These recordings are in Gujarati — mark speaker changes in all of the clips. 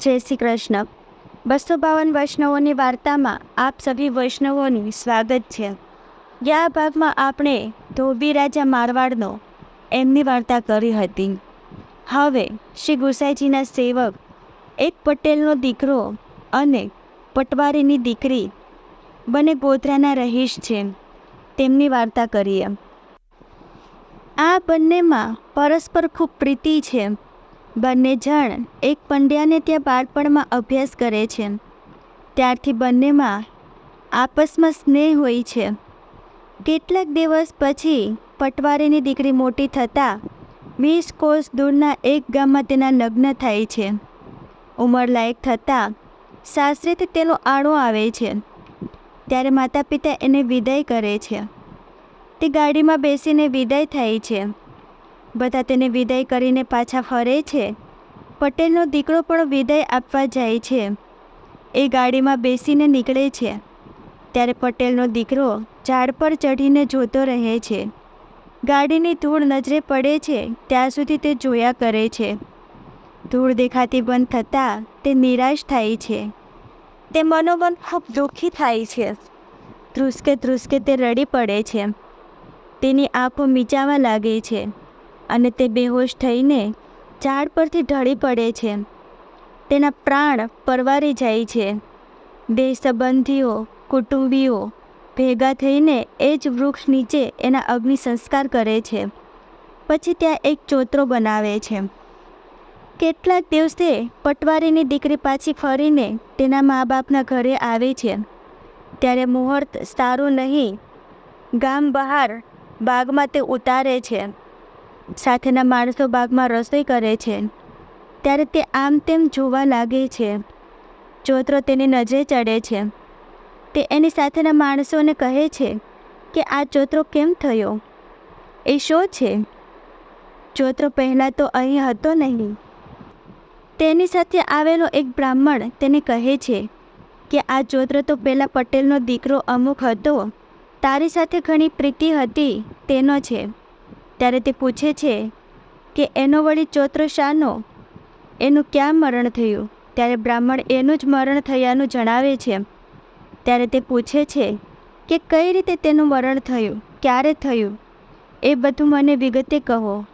Speaker 1: જય શ્રી કૃષ્ણ. બસો બાવન વૈષ્ણવોની વાર્તામાં આપ સભી વૈષ્ણવોનું સ્વાગત છે. ગયા ભાગમાં આપણે ધોબી રાજા મારવાડનો એમની વાર્તા કરી હતી. હવે શ્રી ગુસાઈજીના સેવક એક પટેલનો દીકરો અને પટવારીની દીકરી બંને ગોધરાના રહીશ છે. તેમની વાર્તા કરીએ. આ બંનેમાં પરસ્પર ખૂબ પ્રીતિ છે. બંને જણ એક પંડ્યાને ત્યાં બાળપણમાં અભ્યાસ કરે છે. ત્યારથી બંનેમાં આપસમાં સ્નેહ હોય છે. કેટલાક દિવસ પછી પટવારીની દીકરી મોટી થતાં વીસ કોસ દૂરના એક ગામમાં તેના લગ્ન થાય છે. ઉંમર લાયક થતાં સાસરેથી તેનો આણો આવે છે. ત્યારે માતા પિતા એને વિદાય કરે છે. તે ગાડીમાં બેસીને વિદાય થાય છે. બધા તેને વિદાય કરીને પાછા ફરે છે. પટેલનો દીકરો પણ વિદાય આપવા જાય છે. એ ગાડીમાં બેસીને નીકળે છે. ત્યારે પટેલનો દીકરો ઝાડ પર ચઢીને જોતો રહે છે. ગાડીની ધૂળ નજરે પડે છે. ત્યાં સુધી તે જોયા કરે છે. ધૂળ દેખાતી બંધ થતાં તે નિરાશ થાય છે. તે મનોમન ખૂબ દુઃખી થાય છે. ધ્રુસકે ધ્રુસકે તે રડી પડે છે. તેની આંખો મીચાવા લાગે છે. અને તે બેહોશ થઈને ઝાડ પરથી ઢળી પડે છે. તેના પ્રાણ પરવારી જાય છે. દેહ સંબંધીઓ, કુટુંબીઓ ભેગા થઈને એ જ વૃક્ષ નીચે એના અગ્નિ સંસ્કાર કરે છે. પછી ત્યાં એક ચોતરો બનાવે છે. કેટલાક દિવસે પટવારીની દીકરી પાછી ફરીને તેના મા બાપના ઘરે આવે છે. ત્યારે મુહૂર્ત સારું નહીં. ગામ બહાર બાગમાં તે ઉતારે છે. સાથેના માણસો બાગમાં રસોઈ કરે છે. ત્યારે તે આમ તેમ જોવા લાગે છે. ચોતરો તેની નજરે ચડે છે. તે એની સાથેના માણસોને કહે છે કે, આ ચોતરો કેમ થયો? એ શો છે? ચોતરો પહેલાં તો અહીં હતો નહીં. તેની સાથે આવેલો એક બ્રાહ્મણ તેને કહે છે કે, આ ચોતરો તો પહેલાં પટેલનો દીકરો અમુક હતો. તારી સાથે ઘણી પ્રીતિ હતી, તેનો છે. ત્યારે તે પૂછે છે કે એનો વળી ચોત્ર શાનો? એનું ક્યાં મરણ થયું? ત્યારે બ્રાહ્મણ એનું જ મરણ થયાનું જણાવે છે. ત્યારે તે પૂછે છે કે કઈ રીતે તેનું મરણ થયું? ક્યારે થયું? એ બધું મને વિગતે કહો.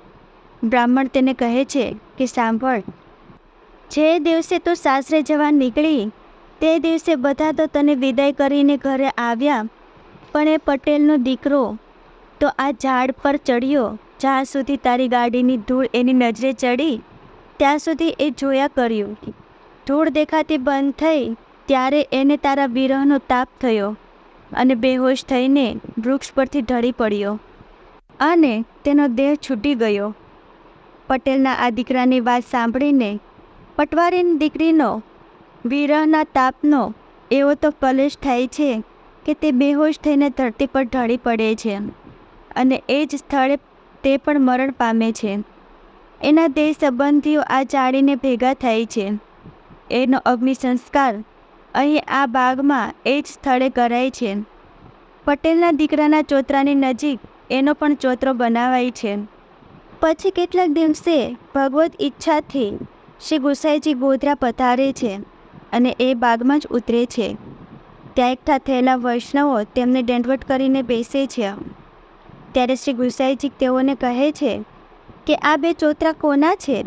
Speaker 1: બ્રાહ્મણ તેને કહે છે કે સાંભળ. જે દિવસે તું સાસરે જવા નીકળી, તે દિવસે બધા તો તને વિદાય કરીને ઘરે આવ્યા, પણ એ પટેલનો દીકરો તો આ ઝાડ પર ચડ્યો જ્યાં સુધી તારી ગાડીની ધૂળ એની નજરે ચડી, ત્યાં સુધી એ જોયા કર્યું. ધૂળ દેખાતી બંધ થઈ, ત્યારે એને તારા વિરહનો તાપ થયો અને બેહોશ થઈને વૃક્ષ પરથી ઢળી પડ્યો અને તેનો દેહ છૂટી ગયો. પટેલના આ દીકરાની વાત સાંભળીને પટવારીની દીકરીનો વિરહના તાપનો એવો તો કલેશ થાય છે કે તે બેહોશ થઈને ધરતી પર ઢળી પડે છે. અને એ જ સ્થળે તે પણ મરણ પામે છે. એના દેહ સંબંધીઓ આ ચાળીને ભેગા થાય છે. એનો અગ્નિ સંસ્કાર અહીં આ બાગમાં એ જ સ્થળે કરાય છે. પટેલના દીકરાના ચોતરાની નજીક એનો પણ ચોતરો બનાવાય છે. પછી કેટલાક દિવસે ભગવત ઈચ્છાથી શ્રી ગુસાઈજી ગોધરા પધારે છે અને એ બાગમાં જ ઉતરે છે. ત્યાં એકઠા થયેલા વૈષ્ણવો તેમને દંડવટ કરીને બેસે છે. ત્યારે શ્રી ગુસાઈજી તેઓને કહે છે કે આ બે ચોતરા કોના છે?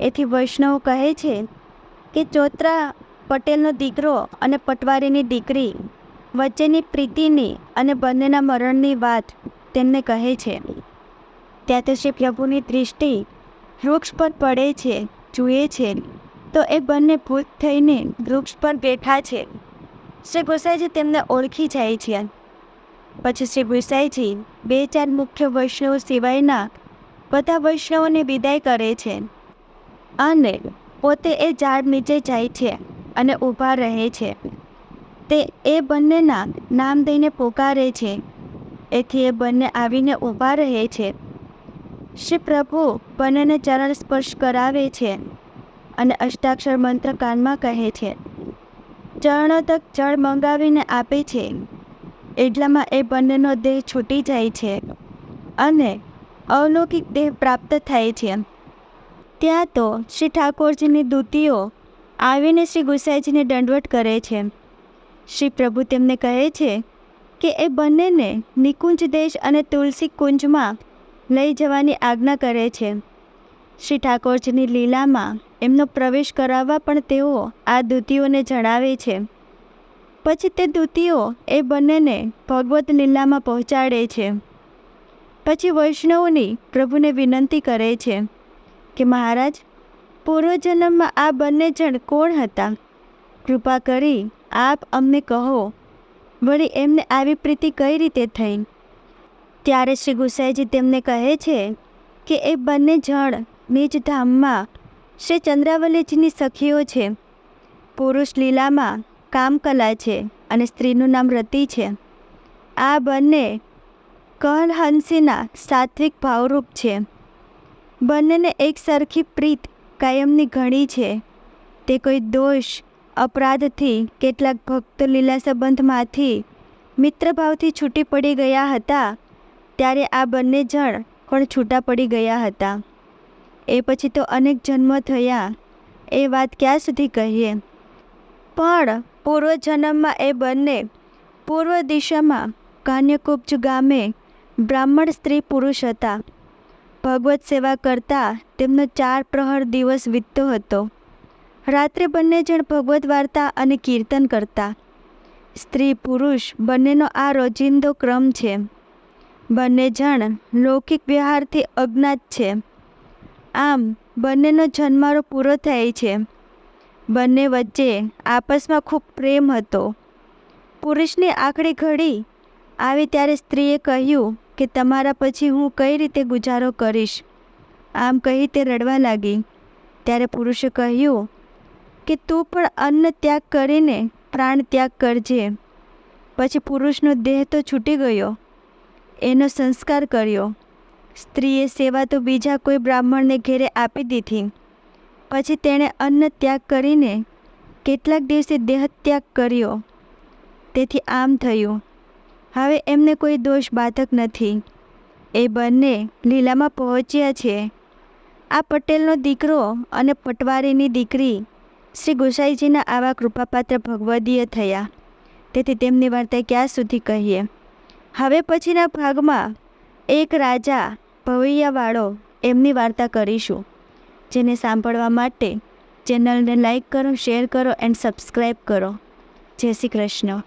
Speaker 1: એથી વૈષ્ણવ કહે છે કે ચોતરા પટેલનો દીકરો અને પટવારીની દીકરી, વચ્ચેની પ્રીતિની અને બંનેના મરણની વાત તેમને કહે છે. ત્યાં તો શ્રી પ્રભુની દૃષ્ટિ વૃક્ષ પર પડે છે, જુએ છે, તો એ બંને ભૂત થઈને વૃક્ષ પર બેઠા છે. શ્રી ગુસાઈજી તેમને ઓળખી જાય છે. પછી શ્રી ગુસાઈજી બે ચાર મુખ્ય વૈષ્ણવ સિવાયના બધા વૈષ્ણવોને વિદાય કરે છે. અને પોતે એ ઝાડ નીચે જાય છે અને ઊભા રહે છે. તે એ બંનેના નામ દઈને પોકારે છે. એથી એ બંને આવીને ઊભા રહે છે. શ્રી પ્રભુ બંનેને ચરણ સ્પર્શ કરાવે છે અને અષ્ટાક્ષર મંત્ર કાનમાં કહે છે. ચરણોદક જળ મંગાવીને આપે છે. એટલામાં એ બંનેનો દેહ છૂટી જાય છે અને અલૌકિક દેહ પ્રાપ્ત થાય છે. ત્યાં તો શ્રી ઠાકોરજીની દૂતીઓ આવીને શ્રી ગુસાઈજીને દંડવટ કરે છે. શ્રી પ્રભુ તેમને કહે છે કે એ બંનેને નિકુંજ દેશ અને તુલસી કુંજમાં લઈ જવાની આજ્ઞા કરે છે. શ્રી ઠાકોરજીની લીલામાં એમનો પ્રવેશ કરાવવા પણ તેઓ આ દૂતીઓને જણાવે છે. પછી તે દૂતીઓ એ બંનેને ભગવત લીલામાં પહોંચાડે છે. પછી વૈષ્ણવની પ્રભુને વિનંતી કરે છે કે, મહારાજ, પૂર્વજન્મમાં આ બંને જણ કોણ હતા? કૃપા કરી આપ અમને કહો, વળી એમને આવી પ્રીતિ કઈ રીતે થઈ? ત્યારે શ્રી ગુસાઈજી તેમને કહે છે કે, એ બંને જણ નિજ ધામમાં શ્રી ચંદ્રાવલીજીની સખીઓ છે. પુરુષ લીલામાં કામકલા છે અને સ્ત્રીનું નામ રતિ છે. આ બંને કલહંસીના સાત્વિક ભાવરૂપ છે. બંનેને એક સરખી પ્રીત કાયમની ઘણી છે. તે કોઈ દોષ, અપરાધથી કેટલાક ભક્ત લીલા સંબંધમાંથી મિત્રભાવથી છૂટી પડી ગયા હતા, ત્યારે આ બંને જણ પણ છૂટા પડી ગયા હતા. એ પછી તો અનેક જન્મ થયા, એ વાત ક્યાં સુધી કહીએ? પણ પૂર્વજન્મમાં એ બંને પૂર્વ દિશામાં કાન્યકુબ્જ ગામે બ્રાહ્મણ સ્ત્રી પુરુષ હતા. ભગવત સેવા કરતા તેમનો ચાર પ્રહર દિવસ વીતતો હતો. રાત્રે બંને જણ ભગવત વાર્તા અને કીર્તન કરતા. સ્ત્રી પુરુષ બંનેનો આ રોજિંદો ક્રમ છે. બંને જણ લૌકિક વ્યવહારથી અજ્ઞાત છે. આમ બંનેનો જન્મારો પૂરો થાય છે. બંને વચ્ચે આપસમાં ખૂબ પ્રેમ હતો. પુરુષની આખરી ઘડી આવી ત્યારે સ્ત્રીએ કહ્યું કે તમારા પછી હું કઈ રીતે ગુજારો કરીશ? આમ કહી તે રડવા લાગી. ત્યારે પુરુષે કહ્યું કે તું પણ અન્ન ત્યાગ કરીને પ્રાણ ત્યાગ કરજે. પછી પુરુષનો દેહ તો છૂટી ગયો. એનો સંસ્કાર કર્યો. સ્ત્રીએ સેવા તો બીજા કોઈ બ્રાહ્મણને ઘેરે આપી દીધી. પછી તેણે અન્ન ત્યાગ કરીને કેટલાક દિવસે દેહ ત્યાગ કર્યો. તેથી આમ થયું. હવે એમને કોઈ દોષ બાધક નથી. એ બંને લીલામાં પહોંચ્યા છે. આ પટેલનો દીકરો અને પટવારીની દીકરી શ્રી ગોસાઈજીના આવા કૃપાપાત્ર ભગવદીય થયા. તેથી તેમની વાર્તા ક્યાં સુધી કહીએ? હવે પછીના ભાગમાં એક રાજા ભવૈયાવાળો એમની વાર્તા કરીશું. જેને સાંભળવા માટે ચેનલને લાઈક કરો શેર કરો એન્ડ સબસ્ક્રાઈબ કરો. જય શ્રી કૃષ્ણ.